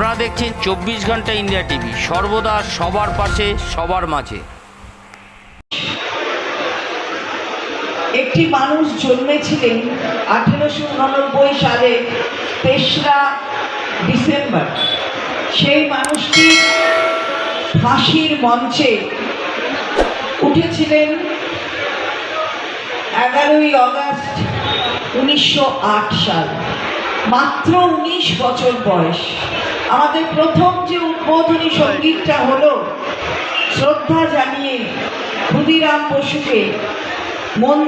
আপনারা দেখছেন চব্বিশ ঘণ্টা ইন্ডিয়া টিভি। সর্বদা সবার পাশে, সবার মাঝে। একটি মানুষ জন্মেছিলেন আঠেরোশো উননব্বই সালে, তেসরা ডিসেম্বর। সেই মানুষটি ফাঁসির মঞ্চে উঠেছিলেন এগারোই অগস্ট উনিশশো আট সাল। মাত্র উনিশ বছর বয়স। আমাদের প্রথম যে উদ্বোধনী সঙ্গীতটা হলো, শ্রদ্ধা জানিয়ে ক্ষুদিরাম বসুকে মন,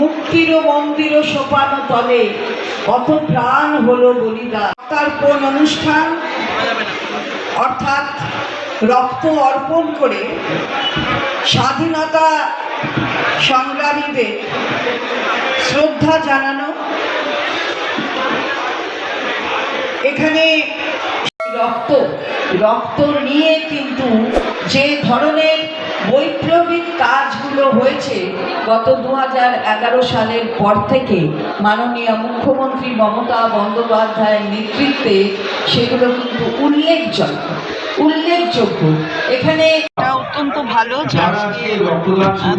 মুক্তির মন্দির সোপানো তলে কত প্রাণ হলো তার কোন অনুষ্ঠান, অর্থাৎ রক্ত অর্পণ করে স্বাধীনতা সংগ্রামীদের শ্রদ্ধা জানানো। এখানে রক্ত নিয়ে কিন্তু যে ধরনের বৈপ্লবিক কাজগুলো হয়েছে গত দু হাজার এগারো সালের পর থেকে মাননীয় মুখ্যমন্ত্রী মমতা বন্দ্যোপাধ্যায়ের নেতৃত্বে সেগুলো কিন্তু উল্লেখযোগ্য উল্লেখযোগ্য। এখানে এটা অত্যন্ত ভালো যে আজকে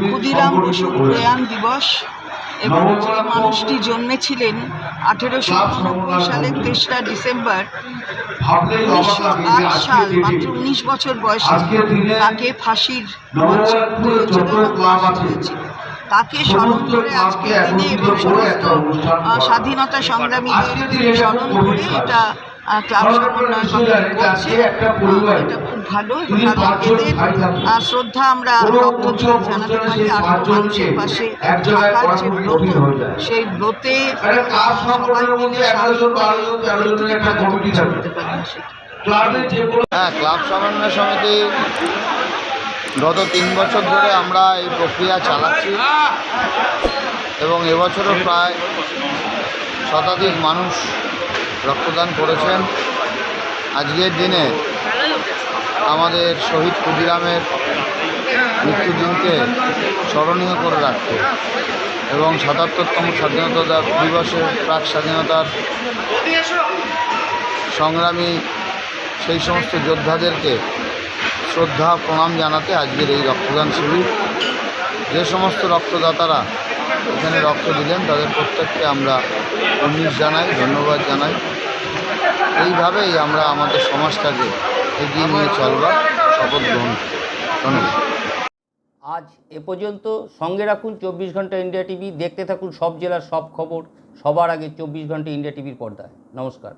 ক্ষুদিরাম বসু প্রয়াণ দিবস এবং যে মানুষটি জন্মেছিলেন আঠেরোশো উননব্বই সালের তেসরা ডিসেম্বর উনিশশো আট সাল মাত্র উনিশ বছর বয়সে তাকে ফাঁসির মঞ্চে হয়েছিল তাকে স্মরণ করে আজকে দিনে এবং সমস্ত স্বাধীনতা সংগ্রামীদের স্মরণ করে এটা ক্লাব সমন্বয় করছে। এটা খুব ভালো আহ, শ্রদ্ধা আমরা রক্ত জানাতে পারি। আর মানুষের পাশে থাকার যে ব্রত সেই ব্রতে সবাই মিলে হ্যাঁ ক্লাব সমন্বয় সমিতি গত তিন বছর ধরে আমরা এই প্রক্রিয়া চালাচ্ছি এবং এবছরও প্রায় শতাধিক মানুষ রক্তদান করেছেন। আজকের দিনে আমাদের শহীদ ক্ষুদিরামের মৃত্যুদিনকে স্মরণীয় করে রাখতে এবং সাতাত্তরতম স্বাধীনতা দিবসের প্রাক স্বাধীনতার সংগ্রামী সেই সমস্ত যোদ্ধাদেরকে শ্রদ্ধা, প্রণাম জানাতে আজকের এই রক্তদান শিবির। যে সমস্ত রক্তদাতারা এখানে রক্ত দিলেন, তাদের প্রত্যেককে আমরা উন্নিশ জানাই, ধন্যবাদ জানাই। এইভাবেই আমরা আমাদের সমাজটাকে এগিয়ে নিয়ে চলবার শপথ গ্রহণ ধন্যবাদ। আজ এ পর্যন্ত সঙ্গে রাখুন চব্বিশ ঘণ্টা ইন্ডিয়া টিভি। দেখতে থাকুন সব জেলার সব খবর। সবার আগে চব্বিশ ঘণ্টা ইন্ডিয়া টিভির পর্দায়। নমস্কার।